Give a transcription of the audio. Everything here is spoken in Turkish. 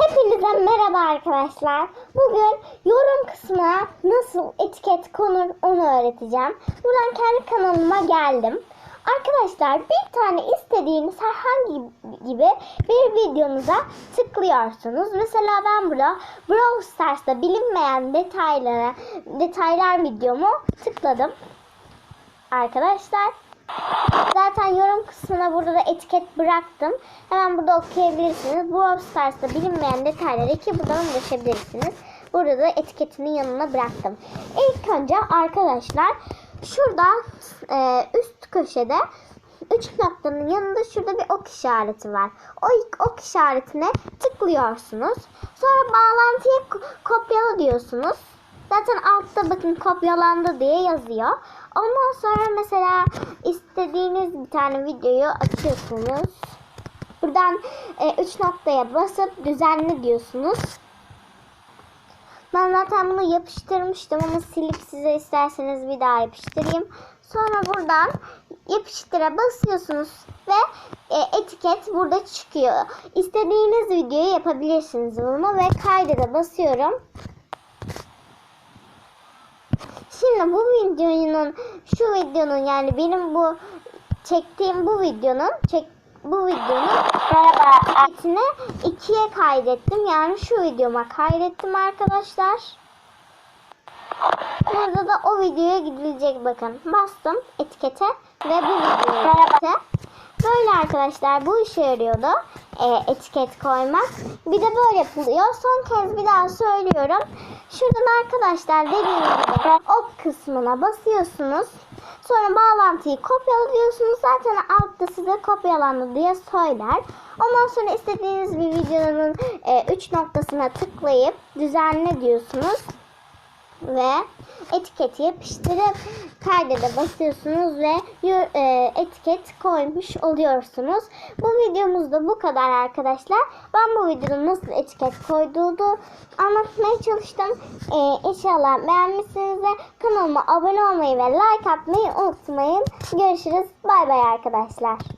Hepinize merhaba arkadaşlar. Bugün yorum kısmına nasıl etiket konur onu öğreteceğim. Buradan kendi kanalıma geldim. Arkadaşlar bir tane istediğiniz herhangi gibi bir videonuza tıklıyorsunuz. Mesela ben burada Brawl Stars'ta bilinmeyen detaylara, detaylar videomu tıkladım. Arkadaşlar Zaten yorum kısmına burada da etiket bıraktım. Hemen burada okuyabilirsiniz. Brawl Stars'ta bilinmeyen detayları ki buradan ulaşabilirsiniz. Burada da etiketinin yanına bıraktım. İlk önce arkadaşlar şurada e, üst köşede 3 noktanın yanında şurada bir ok işareti var. O ilk ok işaretine tıklıyorsunuz. Sonra bağlantıyı ko- kopyala diyorsunuz. Zaten altta bakın kopyalandı diye yazıyor. Ondan sonra mesela istediğiniz bir tane videoyu açıyorsunuz. Buradan 3 noktaya basıp düzenle diyorsunuz. Ben zaten bunu yapıştırmıştım ama silip size isterseniz bir daha yapıştırayım. Sonra buradan yapıştıra basıyorsunuz ve e, etiket burada çıkıyor. İstediğiniz videoyu yapabilirsiniz bunu ve kayda basıyorum. Şimdi bu videonun şu videonun yani benim bu çektiğim bu videonun çek bu videonun etini ikiye kaydettim. Yani şu videoma kaydettim arkadaşlar. Burada da o videoya gidilecek bakın. Bastım etikete ve bu videoya. Böyle arkadaşlar bu işe yarıyordu. E, etiket koymak. Bir de böyle yapılıyor. Son kez bir daha söylüyorum. Şuradan arkadaşlar dediğim gibi ok kısmına basıyorsunuz. Sonra bağlantıyı kopyalıyorsunuz. Zaten altta size kopyalandı diye söyler. Ondan sonra istediğiniz bir videonun 3 noktasına tıklayıp düzenle diyorsunuz ve etiketi yapıştırıp kaydede basıyorsunuz ve e, etiket koymuş oluyorsunuz. Bu videomuz da bu kadar arkadaşlar. Ben bu videonun nasıl etiket koyduğunu anlatmaya çalıştım. E, inşallah beğenmişsinizdir. Kanalıma abone olmayı ve like atmayı unutmayın. Görüşürüz. Bay bay arkadaşlar.